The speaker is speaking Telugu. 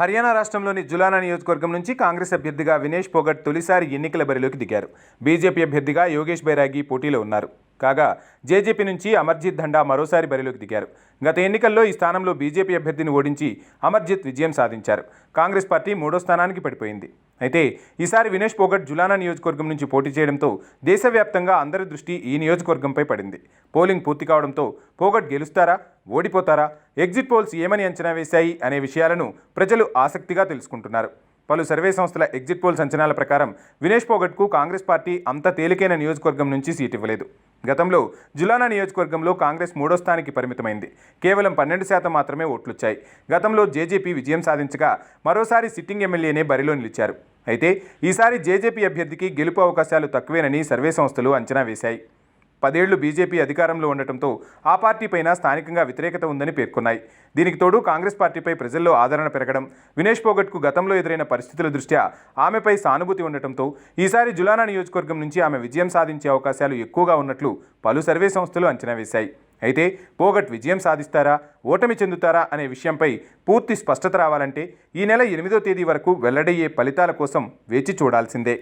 హర్యానా రాష్ట్రంలోని జులానా నియోజకవర్గం నుంచి కాంగ్రెస్ అభ్యర్థిగా వినేష్ పోగట్ తొలిసారి ఎన్నికల బరిలోకి దిగారు. బీజేపీ అభ్యర్థిగా యోగేష్ బైరాగి పోటీలో ఉన్నారు. కాగా జేజేపీ నుంచి అమర్జిత్ దండా మరోసారి బరిలోకి దిగారు. గత ఎన్నికల్లో ఈ స్థానంలో బీజేపీ అభ్యర్థిని ఓడించి అమర్జిత్ విజయం సాధించారు. కాంగ్రెస్ పార్టీ మూడో స్థానానికి పడిపోయింది. అయితే ఈసారి వినేష్ పోగట్ జులానా నియోజకవర్గం నుంచి పోటీ చేయడంతో దేశవ్యాప్తంగా అందరి దృష్టి ఈ నియోజకవర్గంపై పడింది. పోలింగ్ పూర్తి కావడంతో పోగట్ గెలుస్తారా ఓడిపోతారా ఎగ్జిట్ పోల్స్ ఏమని అంచనా వేశాయి అనే విషయాలను ప్రజలు ఆసక్తిగా తెలుసుకుంటున్నారు. పలు సర్వే సంస్థల ఎగ్జిట్ పోల్స్ అంచనాల ప్రకారం వినేష్ పోగట్కు కాంగ్రెస్ పార్టీ అంత తేలికైన నియోజకవర్గం నుంచి సీట్ ఇవ్వలేదు. గతంలో జులానా నియోజకవర్గంలో కాంగ్రెస్ మూడో స్థానానికి పరిమితమైంది. కేవలం పన్నెండు శాతం మాత్రమే ఓట్లొచ్చాయి. గతంలో జేజేపీ విజయం సాధించగా మరోసారి సిట్టింగ్ ఎమ్మెల్యేనే బరిలో నిలిచారు. అయితే ఈసారి జేజేపీ అభ్యర్థికి గెలుపు అవకాశాలు తక్కువేనని సర్వే సంస్థలు అంచనా వేశాయి. పదేళ్ళు బీజేపీ అధికారంలో ఉండటంతో ఆ పార్టీపైన స్థానికంగా వ్యతిరేకత ఉందని పేర్కొన్నాయి. దీనికి తోడు కాంగ్రెస్ పార్టీపై ప్రజల్లో ఆదరణ పెరగడం వినేష్ పోగట్కు గతంలో ఎదురైన పరిస్థితుల దృష్ట్యా ఆమెపై సానుభూతి ఉండటంతో ఈసారి జులానా నియోజకవర్గం నుంచి ఆమె విజయం సాధించే అవకాశాలు ఎక్కువగా ఉన్నట్లు పలు సర్వే సంస్థలు అంచనా వేశాయి. అయితే పోగట్ విజయం సాధిస్తారా? ఓటమి చెందుతారా? అనే విషయంపై పూర్తి స్పష్టత రావాలంటే ఈ నెల ఎనిమిదో తేదీ వరకు వెల్లడయ్యే ఫలితాల కోసం వేచి చూడాల్సిందే.